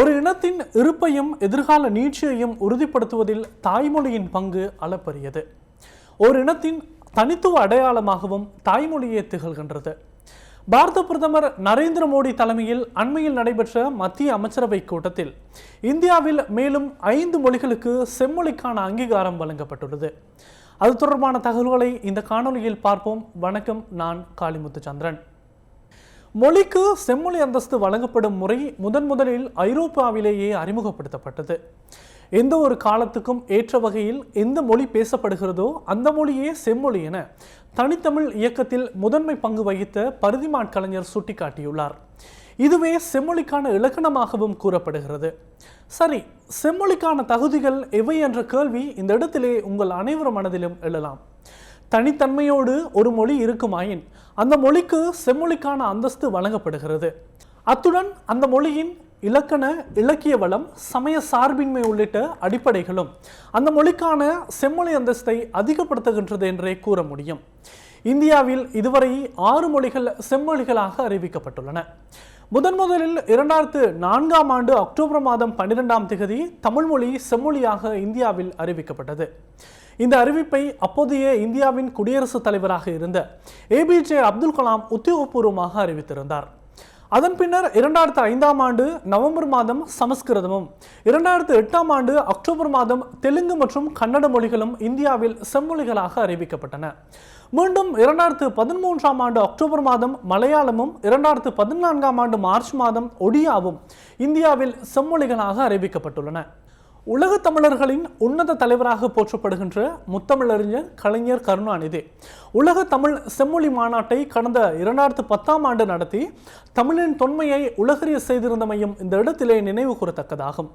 ஒரு இனத்தின் இருப்பையும் எதிர்கால நீட்சியையும் உறுதிப்படுத்துவதில் தாய்மொழியின் பங்கு அளப்பரியது. ஒரு இனத்தின் தனித்துவ அடையாளமாகவும் தாய்மொழியே திகழ்கின்றது. பாரத பிரதமர் நரேந்திர மோடி தலைமையில் அண்மையில் நடைபெற்ற மத்திய அமைச்சரவை கூட்டத்தில் இந்தியாவில் மேலும் ஐந்து மொழிகளுக்கு செம்மொழிக்கான அங்கீகாரம் வழங்கப்பட்டுள்ளது. அது தொடர்பான தகவல்களை இந்த காணொளியில் பார்ப்போம். வணக்கம் நான் காளிமுத்து சந்திரன் மொழிக்கு செம்மொழி அந்தஸ்து வழங்கப்படும் முறை முதன் முதலில் ஐரோப்பாவிலேயே அறிமுகப்படுத்தப்பட்டது. எந்த ஒரு காலத்துக்கும் ஏற்ற வகையில் எந்த மொழி பேசப்படுகிறதோ அந்த மொழியே செம்மொழி என தனித்தமிழ் இயக்கத்தில் முதன்மை பங்கு வகித்த பருதிமான் கலைஞர் சுட்டிக்காட்டியுள்ளார். இதுவே செம்மொழிக்கான இலக்கணமாகவும் கூறப்படுகிறது. சரி செம்மொழிக்கான தகுதிகள் எவை என்ற கேள்வி இந்த இடத்திலே உங்கள் அனைவர் மனதிலும் எழலாம். தனித்தன்மையோடு ஒரு மொழி இருக்குமாயின் அந்த மொழிக்கு செம்மொழிக்கான அந்தஸ்து வழங்கப்படுகிறது. அத்துடன் அந்த மொழியின் இலக்கண இலக்கிய வளம் சமய சார்பின்மை உள்ளிட்ட அடிப்படைகளும் அந்த மொழிக்கான செம்மொழி அந்தஸ்தை அதிகப்படுத்துகின்றது என்றே கூற முடியும். இந்தியாவில் இதுவரை ஆறு மொழிகள் செம்மொழிகளாக அறிவிக்கப்பட்டுள்ளன. முதன் முதலில் இரண்டாயிரத்து நான்காம் ஆண்டு அக்டோபர் மாதம் பன்னிரெண்டாம் திகதி தமிழ்மொழி செம்மொழியாக இந்தியாவில் அறிவிக்கப்பட்டது. இந்த அறிவிப்பை அப்போதைய இந்தியாவின் குடியரசுத் தலைவராக இருந்த ஏபிஜே அப்துல் கலாம் உத்தியோகபூர்வமாக அறிவித்திருந்தார். அதன் பின்னர் இரண்டாயிரத்து ஐந்தாம் ஆண்டு நவம்பர் மாதம் சமஸ்கிருதமும் இரண்டாயிரத்து எட்டாம் ஆண்டு அக்டோபர் மாதம் தெலுங்கு மற்றும் கன்னட மொழிகளும் இந்தியாவில் செம்மொழிகளாக அறிவிக்கப்பட்டன. மீண்டும் இரண்டாயிரத்து பதிமூன்றாம் ஆண்டு அக்டோபர் மாதம் மலையாளமும் இரண்டாயிரத்து பதினான்காம் ஆண்டு மார்ச் மாதம் ஒடியாவும் இந்தியாவில் செம்மொழிகளாக அறிவிக்கப்பட்டுள்ளன. உலக தமிழர்களின் உன்னத தலைவராக போற்றப்படுகின்ற முத்தமிழறிஞர் கலைஞர் கருணாநிதி. உலக தமிழ் செம்மொழி மாநாட்டை கடந்த இரண்டாயிரத்து பத்தாம் ஆண்டு நடத்தி தமிழின் தொன்மையை உலகறிய செய்திருந்தமையும் இந்த இடத்திலே நினைவு கூறத்தக்கதாகும்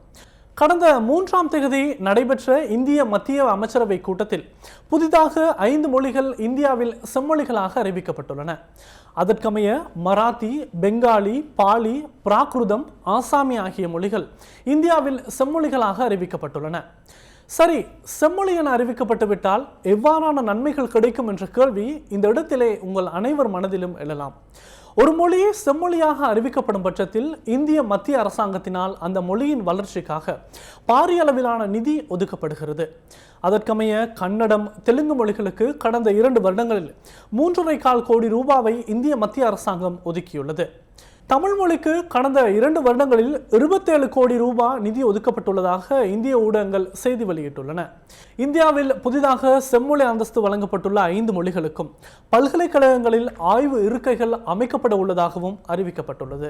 கடந்த மூன்றாம் தேதி நடைபெற்ற இந்திய மத்திய அமைச்சரவை கூட்டத்தில் புதிதாக ஐந்து மொழிகள் இந்தியாவில் செம்மொழிகளாக அறிவிக்கப்பட்டுள்ளன. அதற்கமைய மராத்தி பெங்காலி பாலி பிராகிருதம் ஆசாமி ஆகிய மொழிகள் இந்தியாவில் செம்மொழிகளாக அறிவிக்கப்பட்டுள்ளன. சரி செம்மொழி என அறிவிக்கப்பட்டுவிட்டால் எவ்வாறான நன்மைகள் கிடைக்கும் என்ற கேள்வி இந்த இடத்திலே உங்கள் அனைவர் மனதிலும் எழலாம். ஒரு மொழியே செம்மொழியாக அறிவிக்கப்படும் பட்சத்தில் இந்திய மத்திய அரசாங்கத்தினால் அந்த மொழியின் வளர்ச்சிக்காக பாரிய அளவிலான நிதி ஒதுக்கப்படுகிறது. அதற்கமைய கன்னடம் தெலுங்கு மொழிகளுக்கு கடந்த இரண்டு வருடங்களில் மூன்றரை கால் கோடி ரூபாவை இந்திய மத்திய அரசாங்கம் ஒதுக்கியுள்ளது. தமிழ் மொழிக்கு கடந்த இரண்டு வருடங்களில் இருபத்தேழு கோடி ரூபாய் நிதி ஒதுக்கப்பட்டுள்ளதாக இந்திய ஊடகங்கள் செய்தி வெளியிட்டுள்ளன. இந்தியாவில் புதிதாக செம்மொழி அந்தஸ்து வழங்கப்பட்டுள்ள ஐந்து மொழிகளுக்கும் பல்கலைக்கழகங்களில் ஆய்வு இருக்கைகள் அமைக்கப்பட உள்ளதாகவும் அறிவிக்கப்பட்டுள்ளது.